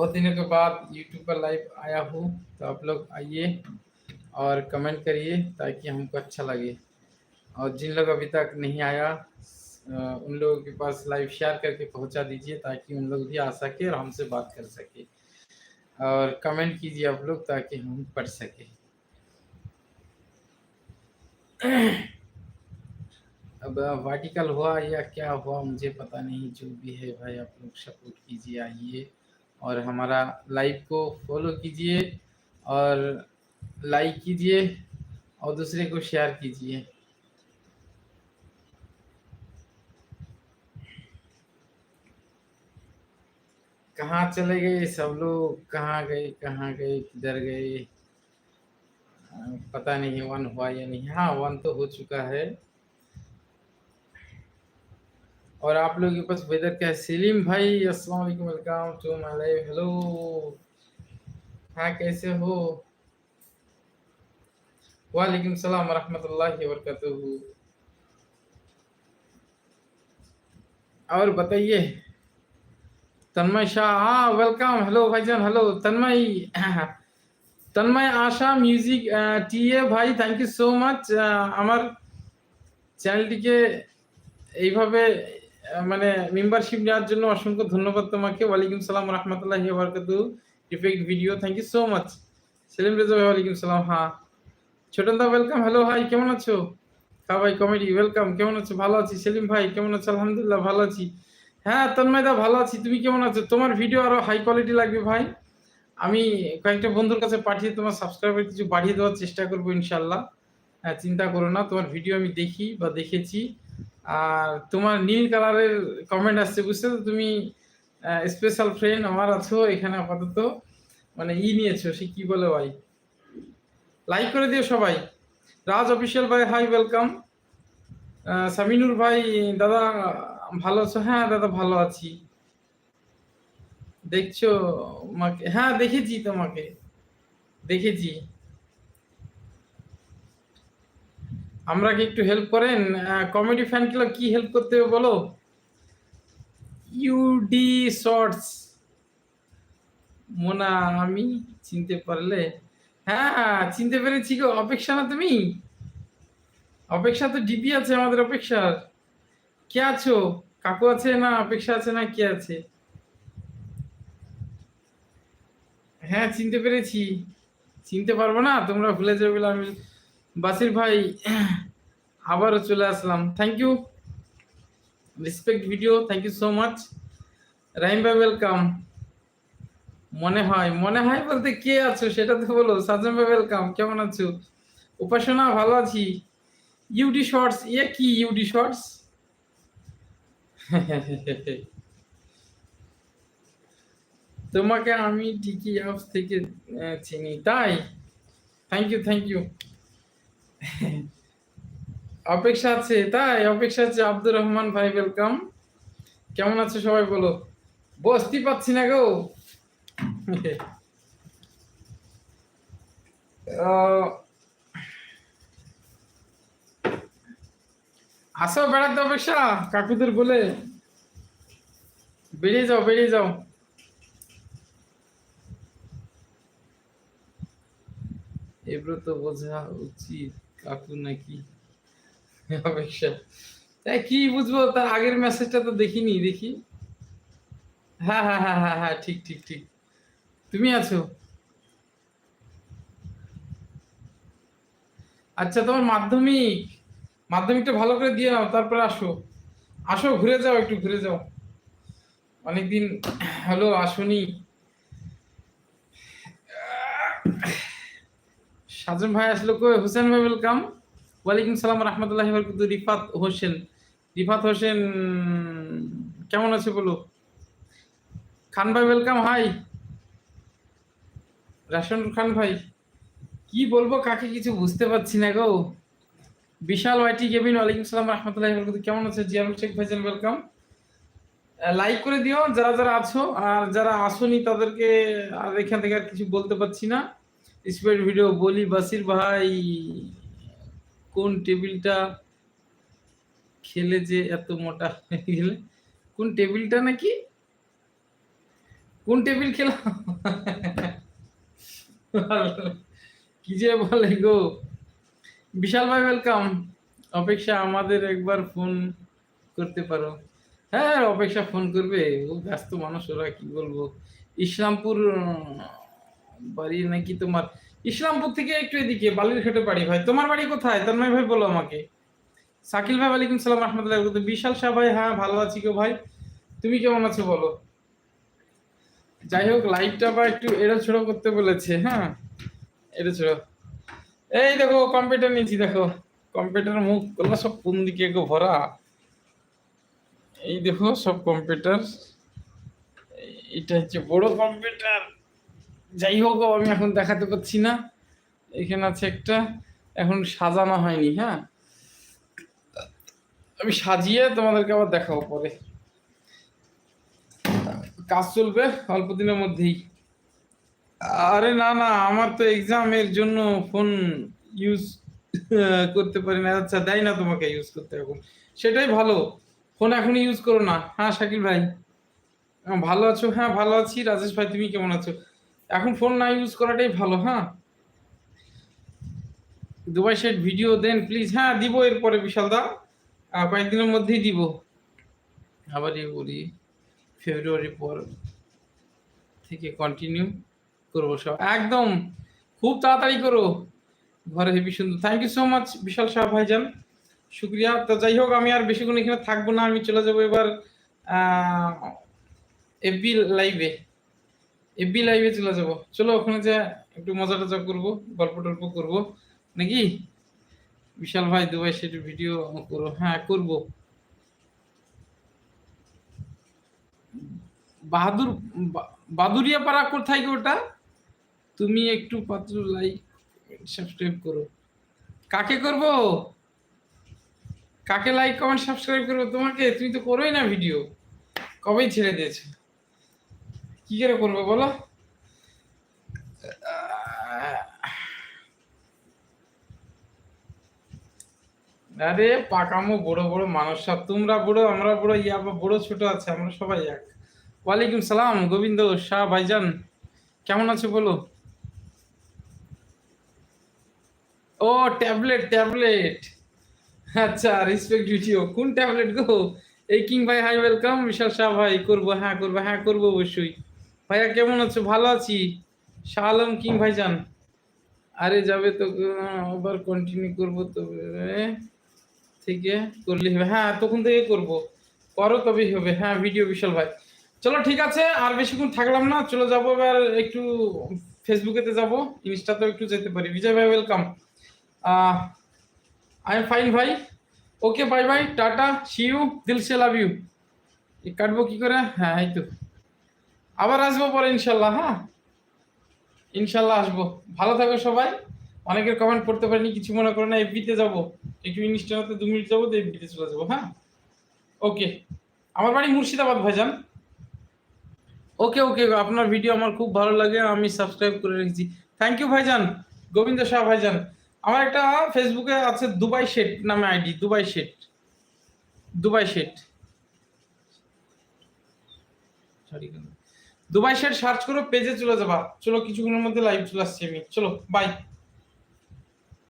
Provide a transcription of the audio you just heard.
बहुत दिनों के बाद यूट्यूब पर लाइव आया हूँ तो आप लोग आइए और कमेंट करिए ताकि हमको अच्छा लगे। और जिन लोग अभी तक नहीं आया उन लोगों के पास लाइव शेयर करके पहुँचा दीजिए ताकि उन लोग भी आ सके और हमसे बात कर सके। और कमेंट कीजिए आप लोग ताकि हम पढ़ सके। अब वार्टिकल हुआ या क्या हुआ, मुझे पता नहीं, जो भी है भाई, आप लोग सपोर्ट कीजिए, आइए। और हमारा लाइव को फॉलो कीजिए और लाइक कीजिए और दूसरे को शेयर कीजिए। कहाँ चले गए सब लोग? कहाँ गए? कहाँ गए? किधर गए? पता नहीं वन हुआ या नहीं। हाँ वन तो हो चुका है। और आप लोगों के पास वेदर क्या है सलीम भाई अस्सलाम वालेकुम welcome to my live hello हाँ कैसे हो वालेकुम सलाम वरहमतुल्लाहि वबरकातुहू और बताइए तन्मय शाह हाँ वेलकम हेलो भाईजान हेलो तन्मय তন্ময় আশা মিউজিক টিএ ভাই থ্যাংক ইউ সো মাচ আমার চ্যানেলটিকে এইভাবে আহ, মানে মেম্বারশিপ নেওয়ার জন্য অসংখ্য ধন্যবাদ তোমাকে। ওয়ালাইকুম সালাম রহমতুল্লাহ বরকাতু। Effect video thank you so much Selim Reza ভাই, ওয়ালাইকুম সালাম হ্যাঁ ছোটন দা ওয়েলকাম হ্যালো ভাই কেমন আছো? কা ভাই কমেডি ওয়েলকাম কেমন আছো? ভালো আছি। সেলিম ভাই, কেমন আছো? আলহামদুলিল্লাহ, ভালো আছি। হ্যাঁ তন্ময় দা, ভালো আছি। তুমি কেমন আছো? তোমার ভিডিও আরও হাই কোয়ালিটি লাগবে ভাই। আমি কয়েকটা বন্ধুর কাছে পাঠিয়ে তোমার সাবস্ক্রাইবার কিছু বাড়িয়ে দেওয়ার চেষ্টা করব ইনশাল্লাহ হ্যাঁ চিন্তা করো না, তোমার ভিডিও আমি দেখি বা দেখেছি। আর তোমার নীল কালারের কমেন্ট আসছে, বুঝতে তো তুমি স্পেশাল ফ্রেন্ড আমার আছো এখানে আপাতত। মানে ই নিয়েছো, সে কি বলে ভাই? লাইক করে দিও সবাই। রাজ অফিসিয়াল ভাই হাই ওয়েলকাম সামিনুর ভাই, দাদা, ভালো আছো? হ্যাঁ দাদা, ভালো আছি। দেখছ আমাকে হ্যাঁ দেখেছি তোমাকে। দেখেছি। আমরা কি একটু হেল্প করেন? কমেডি ফ্যান ক্লাব কি হেল্প করতে হবে বলো? ইউডি শর্টস মোনা, আমি চিনতে পারলে। হ্যাঁ চিনতে পেরেছি গো। অপেক্ষা না তুমি? অপেক্ষা তো ডিপি আছে আমাদের অপেক্ষার। কে আছো? কাকু আছে না? অপেক্ষা আছে না? কে আছে? হ্যাঁ চিনতে পেরেছি। চিনতে পারব না? তোমরা ভুলে যাবে আমি বাসির ভাই, আবারও চলে আসলাম। Thank you respect video thank you so much Rahim ভাই ওয়েলকাম মনে হয় মনে হয় বলতে কে আছো সেটা তো বলো। সাজম ভাই ওয়েলকাম কেমন আছো? উপাসনা, ভালো আছি। ইউডি শর্টস ইয়ে কি ইউডি শর্টস তোমাকে আমি টিকি অ্যাপস থেকে চিনি, তাই? থ্যাংক ইউ থ্যাংক ইউ অপেক্ষা আছে, তাই অপেক্ষা আছে আব্দুর রহমান ভাই ওয়েলকাম কেমন আছে সবাই বলো? বসতে পাচ্ছি না গো। আসো বেড়াতে অপেক্ষা, কাকুদের বলে। বেরিয়ে যাও বেরিয়ে যাও। এগুলো তো বোঝা উচিত। কাকু নাকি? অপেক্ষা তাই কি বুঝব, তার আগের মেসেজটা তো দেখিনি, দেখি। হ্যাঁ হ্যাঁ হ্যাঁ হ্যাঁ হ্যাঁ ঠিক ঠিক ঠিক। তুমি আছো? আচ্ছা তোমার মাধ্যমিক। মাধ্যমিকটা ভালো করে দিয়ে নাও, তারপরে আসো। আসো, ঘুরে যাও, একটু ঘুরে যাও। অনেকদিন হলো আসনি। সাজম ভাই আসলো কই? হোসেন ভাই ওয়েলকাম ওয়ালাইকুম সালাম রহমতুল্লাহ বরকাতুহ। রিফাত হোসেন। রিফাত হোসেন, কেমন আছে বলো? খান ভাই ওয়েলকাম হাই রাশন খান ভাই, কি বলব কাকে কিছু বুঝতে পারছি না গো। বিশাল ওয়াইটি কেবিন ওয়ালাইকুম সালাম রহমতুল্লাহ বরকাতুহ। কেমন আছে? জিয়ারুল শেখ ভাইজান ওয়েলকাম লাইক করে দিও, যারা যারা আছো, আর যারা আসোনি তাদেরকে আর এখান থেকে আর কিছু বলতে পারছি না। স্পিড ভিডিও বলি বাসির ভাই কোন টেবিলটা খেলে যে এত মোটা হয়ে গেলে? কোন টেবিলটা নাকি? কোন টেবিল খেলাম কি যে বলে গো। বিশাল ভাই ওয়েলকাম অপেক্ষা আমাদের একবার ফোন করতে পারো। হ্যাঁ অপেক্ষা ফোন করবে। ও ব্যস্ত মানুষ, ওরা কি বলব? ইসলামপুর বাড়ি নাকি তোমার? ইসলামপুর থেকে একটু এদিকে, বালুরঘাটে বাড়ি ভাই। তোমার বাড়ি কোথায়? তন্ময় ভাই বলো আমাকে। সাকিল ভাই, ওয়ালাইকুম সালাম, রহমতুল্লাহ বিশাল শাহ ভাই হ্যাঁ ভালো আছি গো ভাই। তুমি কেমন আছো বলো? যাই হোক লাইটটা বা একটু এড়ো ছোড়ো করতে বলেছে হ্যাঁ? এড়ো ছোড়ো এই দেখো কম্পিউটার নিয়েছি, দেখো। কম্পিউটার মুখ করল সব কোন দিকে গো ভরা? এই দেখো, সব কম্পিউটার এটা হচ্ছে বড় কম্পিউটার যাই হোক আমি এখন দেখাতে পাচ্ছি না। এখানে আছে একটা। এখন সাজানো হয়নি হ্যাঁ? আমি সাজিয়ে তোমাদেরকে আবার দেখাবো পরে। কাজ চলবে অল্প দিনের মধ্যেই। আরে না না, আমার তো এক্সামের জন্য ফোন ইউজ করতে পারি না। আচ্ছা দেয় না তোমাকে ইউজ করতে এখন। সেটাই ভালো। ফোন এখন ইউজ করো না। হ্যাঁ শাকিল ভাই? ভালো আছো? হ্যাঁ ভালো আছি। রাজেশ ভাই, তুমি কেমন আছো? এখন ফোন না ইউজ করাটাই ভালো হ্যাঁ? দুবাই সেট ভিডিও দেন প্লিজ হ্যাঁ দিব এরপরে বিশাল দা আহ, কয়েকদিনের মধ্যেই দিব। আবার বলি ফেব্রুয়ারি পর থেকে কন্টিনিউ করব সব। একদম খুব তাড়াতাড়ি করো। ঘরে হেবি সুন্দর। Thank you so much Bishal Shah ভাইজান। শুক্রিয়া। তো যাই হোক আমি আর বেশিক্ষণ এখানে থাকব না। আমি চলে যাব এবার এফবি লাইভে এফবি লাইভে চলে যাব। চলো ওখানে যে একটু মজা টজা করব, গল্প টল্প করব। নাকি? বিশাল ভাই দুবাই সেটা ভিডিও করো। হ্যাঁ করব। বাহাদুর বাদুরিয়া পাড়া কোথায় ওটা? তুমি একটু পাত্র লাইক সাবস্ক্রাইব করো। কাকে করব? কাকে লাইক কমেন্ট সাবস্ক্রাইব করব? তোমাকে? তুমি তো করোই না ভিডিও কবেই ছেড়ে দিয়েছ? কি করে করব বলো? আরে পাকামো বড় বড় মানুষ সব তোমরা বড়, আমরা বড়, ইয়া বড় ছোট আছে, আমরা সবাই এক। ওয়ালাইকুম সালাম, গোবিন্দ শাহ ভাইজান, কেমন আছো বলো? ও, ট্যাবলেট ট্যাবলেট। আচ্ছা রেসপেক্ট ভিডিও কোন ট্যাবলেট গো? এই কিং ভাই হাই ওয়েলকাম বিশাল শাহ ভাই, করব হ্যাঁ করব হ্যাঁ করব অবশ্যই। ভাইয়া, কেমন আছো? ভালো আছি। শাহ আলম কিং ভাইজান। আরে, যাবে তো আবার কন্টিনিউ করব তবে থেকে করলে হবে। হ্যাঁ তখন থেকে করব। করো তবেই হবে। হ্যাঁ ভিডিও বিশাল ভাই। চলো, ঠিক আছে, আর বেশিক্ষণ থাকলাম না। চলে যাব এবার একটু ফেসবুকেতে যাব। ইনস্টাতেও একটু যেতে পারি। বিজয় ভাই ওয়েলকাম আই এম ফাইন ভাই। Okay bye bye tata see you দিল সে লাভ ইউ। কাটবো কি করে? হ্যাঁ এই তো। আবার আসব পরে ইনশাল্লাহ হ্যাঁ? ইনশাল্লাহ আসব। ভালো থাকো সবাই। অনেকের কমেন্ট পড়তে পারিনি, কিছু মনে করো না, এফবিতে যাব। একটু ইনস্টাতে দু মিনিট যাব, তো এফবিতে চলে যাব হ্যাঁ? ওকে আমার বাড়ি মুর্শিদাবাদ, ভাইজান। ওকে ওকে আপনার ভিডিও আমার খুব ভালো লাগে, আমি সাবস্ক্রাইব করে রেখেছি। থ্যাংক ইউ ভাইজান। গোবিন্দ শাহ, ভাইজান। আমার একটা ফেসবুকে আছে দুবাই শেট নামে ID Dubai set Dubai set sorry Dubai share search করো পেজে চলে যাবা। চলো কিছুক্ষণের মধ্যে লাইভ চলে আসছি আমি। চলো বাই